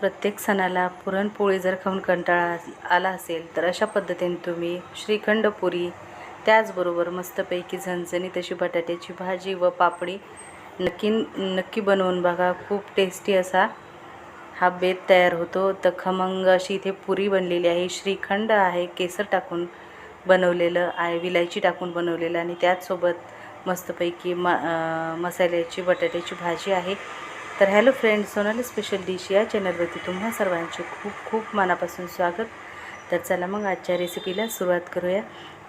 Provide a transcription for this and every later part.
प्रत्येक सणाला पुरणपोळी जर खाऊन कंटाळा आला असेल तर अशा पद्धतीने तुम्ही श्रीखंड पुरी त्याचबरोबर मस्तपैकी झणझणीत अशी बटाट्याची भाजी व पापडी नक्की नक्की बनवून बघा. खूप टेस्टी असा हा बेत तयार होतो. तर खमंग अशी इथे पुरी बनलेली आहे. श्रीखंड आहे केसर टाकून बनवलेलं आहे विलायची टाकून बनवलेलं आणि त्याचसोबत मस्तपैकी म मसाल्याची बटाट्याची भाजी आहे. तर hello friend Sonali special dish या चॅनलवरती तुम्हा सर्वांचे खूप खूप मनापासून स्वागत. तर चला मग आजच्या रेसिपीला सुरुवात करूया.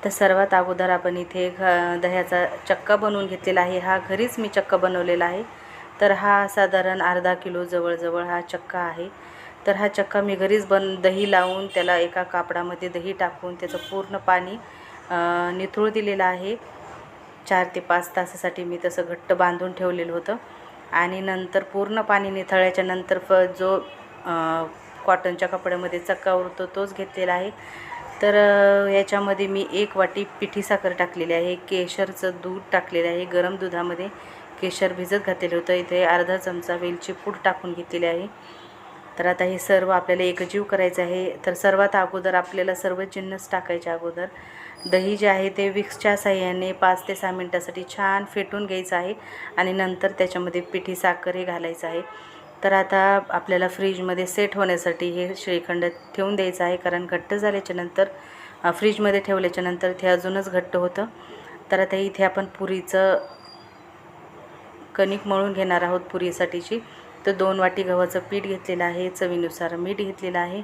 तर सर्वात अगोदर आपण इथे घ दह्याचा चक्का बनवून घेतलेला आहे. हा घरीच मी चक्का बनवलेला आहे. तर हा साधारण अर्धा किलो जवळजवळ हा चक्का आहे. तर हा चक्का मी घरीच बन दही लावून त्याला एका कापडामध्ये दही टाकून त्याचं पूर्ण पाणी निथळू दिलेलं आहे. चार ते पाच तासासाठी मी तसं घट्ट बांधून ठेवलेलं होतं. आणि नंतर पूर्ण पाणी निथळल्याच्या नंतर फ जो कॉटनच्या कपड्यामध्ये चक्का उरतो तोच घेतलेला आहे. तर याच्यामध्ये मी एक वाटी पिठी साखर टाकलेली आहे केशरचं दूध टाकलेलं आहे गरम दुधामध्ये केशर भिजत घातलेलं होतं. इथे अर्धा चमचा वेलची पूड टाकून घेतलेली आहे. तर आता हे सर्व आपल्याला एकजीव करायचं आहे. तर सर्वात अगोदर आपल्याला सर्व जिन्नस टाकायच्या अगोदर दही जे आहे ते विक्सच्या साह्याने पाच ते सहा मिनटासाठी छान फेटून घ्यायचं आहे आणि नंतर त्याच्यामध्ये पिठी साखर हे घालायचं आहे. तर आता आपल्याला फ्रीजमध्ये सेट होण्यासाठी हे श्रीखंड ठेवून द्यायचं आहे कारण घट्ट झाल्याच्यानंतर फ्रीजमध्ये ठेवल्याच्या नंतर ते अजूनच घट्ट होतं. तर आता इथे आपण पुरीचं कणिक मळून घेणार आहोत पुरीसाठीची. तर दोन वाटी गव्हाचं पीठ घेतलेलं आहे चवीनुसार मीठ घेतलेलं आहे.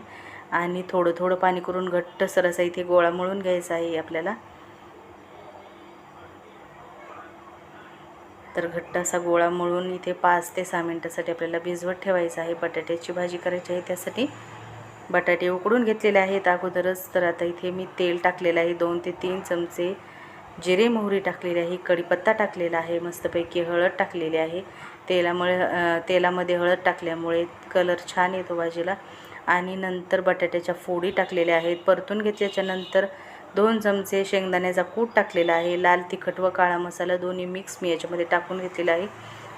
आणि थोडं थोडं पाणी करून घट्ट सरसा इथे गोळा मळून घ्यायचा आहे आपल्याला. तर घट्ट असा गोळा मळून इथे पाच ते सहा मिनटासाठी आपल्याला भिजवत ठेवायचं आहे. बटाट्याची भाजी करायची आहे त्यासाठी. बटाटे उकडून घेतलेले आहेत अगोदरच तर आता इथे मी तेल टाकलेलं आहे. दोन ते तीन चमचे जिरे मोहरी टाकलेली आहे कढीपत्ता टाकलेला आहे मस्तपैकी हळद टाकलेली आहे. तेलामुळे तेलामध्ये हळद टाकल्यामुळे कलर छान येतो भाजीला आणि नंतर बटाट्याच्या फोडी टाकलेल्या आहेत. परतून घेतल्याच्या नंतर दोन चमचे शेंगदाण्याचा कूट टाकलेला आहे. लाल तिखट व काळा मसाला दोन्ही मिक्स मी याच्यामध्ये टाकून घेतलेला आहे.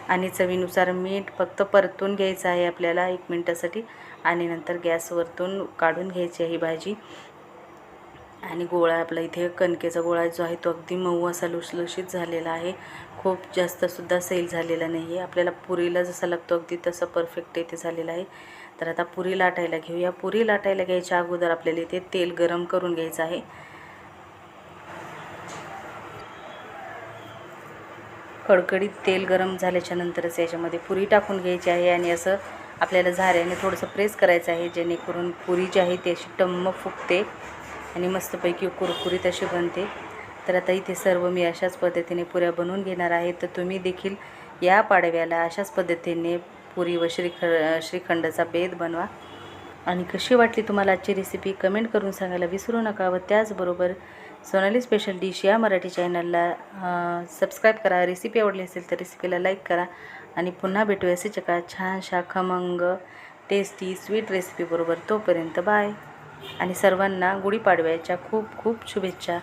आणि चवीनुसार मीठ फक्त परतून घ्यायचं आहे आपल्याला एक मिनटासाठी. आणि नंतर गॅसवरतून काढून घ्यायची आहे ही भाजी. आणि गोळा आपला इथे कणकेचा गोळा जो आहे तो अगदी मऊ असा लुसलुशीत झालेला आहे. खूप जास्तसुद्धा सैल झालेला नाही आहे आपल्याला पुरीला जसा लागतो अगदी तसं परफेक्ट इथे झालेलं आहे. तर आता पुरी लाटायला घेऊया. पुरी लाटायला घ्यायच्या अगोदर आपल्याला इथे तेल गरम करून घ्यायचं आहे. कडकडीत तेल गरम झाल्याच्या नंतरच याच्यामध्ये पुरी टाकून घ्यायची आहे आणि असं आपल्याला झाऱ्याने थोडंसं प्रेस करायचं आहे जेणेकरून पुरी जी आहे ती अशी टम्म फुगते. आणि मस्तपैकी कुरकुरीत अशी बनते. तर आता इथे सर्व मी अशाच पद्धतीने पुऱ्या बनवून घेणार आहे. तर तुम्ही देखील या पाडव्याला अशाच पद्धतीने पुरी व श्रीख श्रीखंडाचा बेद बनवा. आणि कशी वाटली तुम्हाला आजची रेसिपी कमेंट करून सांगायला विसरू नका व त्याचबरोबर सोनाली स्पेशल डिश या मराठी चॅनलला सबस्क्राईब करा. रेसिपी आवडली असेल तर रेसिपीला लाईक करा. आणि पुन्हा भेटूया असेच एका छानशा खमंग टेस्टी स्वीट रेसिपीबरोबर तोपर्यंत बाय आणि सर्वांना गुढीपाडव्याच्या खूप खूप शुभेच्छा.